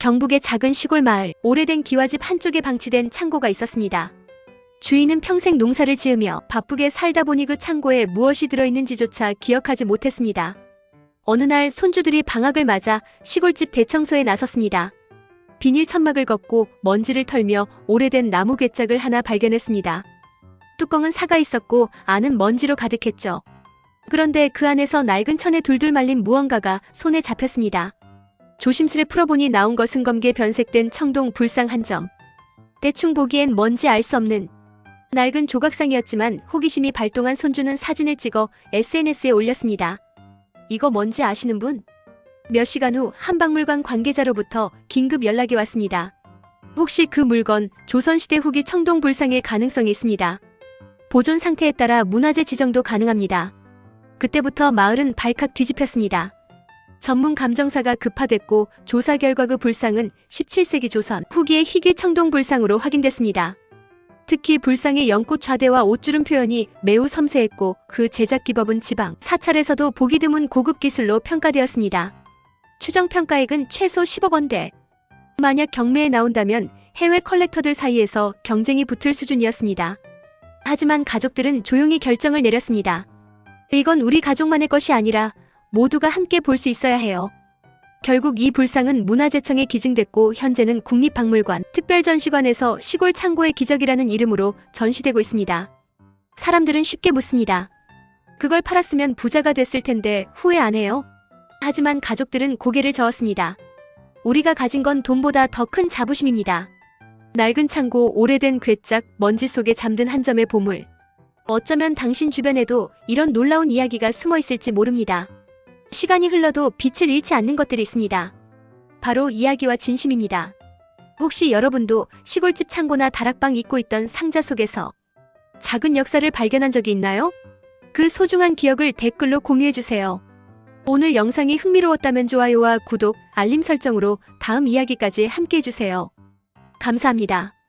경북의 작은 시골 마을, 오래된 기와집 한쪽에 방치된 창고가 있었습니다. 주인은 평생 농사를 지으며 바쁘게 살다 보니 그 창고에 무엇이 들어있는지조차 기억하지 못했습니다. 어느 날 손주들이 방학을 맞아 시골집 대청소에 나섰습니다. 비닐 천막을 걷고 먼지를 털며 오래된 나무 괴짝을 하나 발견했습니다. 뚜껑은 사가 있었고 안은 먼지로 가득했죠. 그런데 그 안에서 낡은 천에 둘둘 말린 무언가가 손에 잡혔습니다. 조심스레 풀어보니 나온 것은 검게 변색된 청동 불상 한 점. 대충 보기엔 뭔지 알 수 없는 낡은 조각상이었지만 호기심이 발동한 손주는 사진을 찍어 SNS에 올렸습니다. 이거 뭔지 아시는 분? 몇 시간 후 한박물관 관계자로부터 긴급 연락이 왔습니다. 혹시 그 물건 조선시대 후기 청동 불상일 가능성이 있습니다. 보존 상태에 따라 문화재 지정도 가능합니다. 그때부터 마을은 발칵 뒤집혔습니다. 전문 감정사가 급파됐고 조사 결과 그 불상은 17세기 조선 후기의 희귀 청동 불상으로 확인됐습니다. 특히 불상의 연꽃 좌대와 옷주름 표현이 매우 섬세했고 그 제작 기법은 지방 사찰에서도 보기 드문 고급 기술로 평가되었습니다. 추정 평가액은 최소 10억 원대. 만약 경매에 나온다면 해외 컬렉터들 사이에서 경쟁이 붙을 수준이었습니다. 하지만 가족들은 조용히 결정을 내렸습니다. 이건 우리 가족만의 것이 아니라 모두가 함께 볼 수 있어야 해요. 결국 이 불상은 문화재청에 기증됐고 현재는 국립박물관 특별전시관에서 시골 창고의 기적이라는 이름으로 전시되고 있습니다. 사람들은 쉽게 묻습니다. 그걸 팔았으면 부자가 됐을 텐데 후회 안 해요? 하지만 가족들은 고개를 저었습니다. 우리가 가진 건 돈보다 더 큰 자부심입니다. 낡은 창고, 오래된 괴짝, 먼지 속에 잠든 한 점의 보물. 어쩌면 당신 주변에도 이런 놀라운 이야기가 숨어 있을지 모릅니다. 시간이 흘러도 빛을 잃지 않는 것들이 있습니다. 바로 이야기와 진심입니다. 혹시 여러분도 시골집 창고나 다락방 잊고 있던 상자 속에서 작은 역사를 발견한 적이 있나요? 그 소중한 기억을 댓글로 공유해주세요. 오늘 영상이 흥미로웠다면 좋아요와 구독, 알림 설정으로 다음 이야기까지 함께 해주세요. 감사합니다.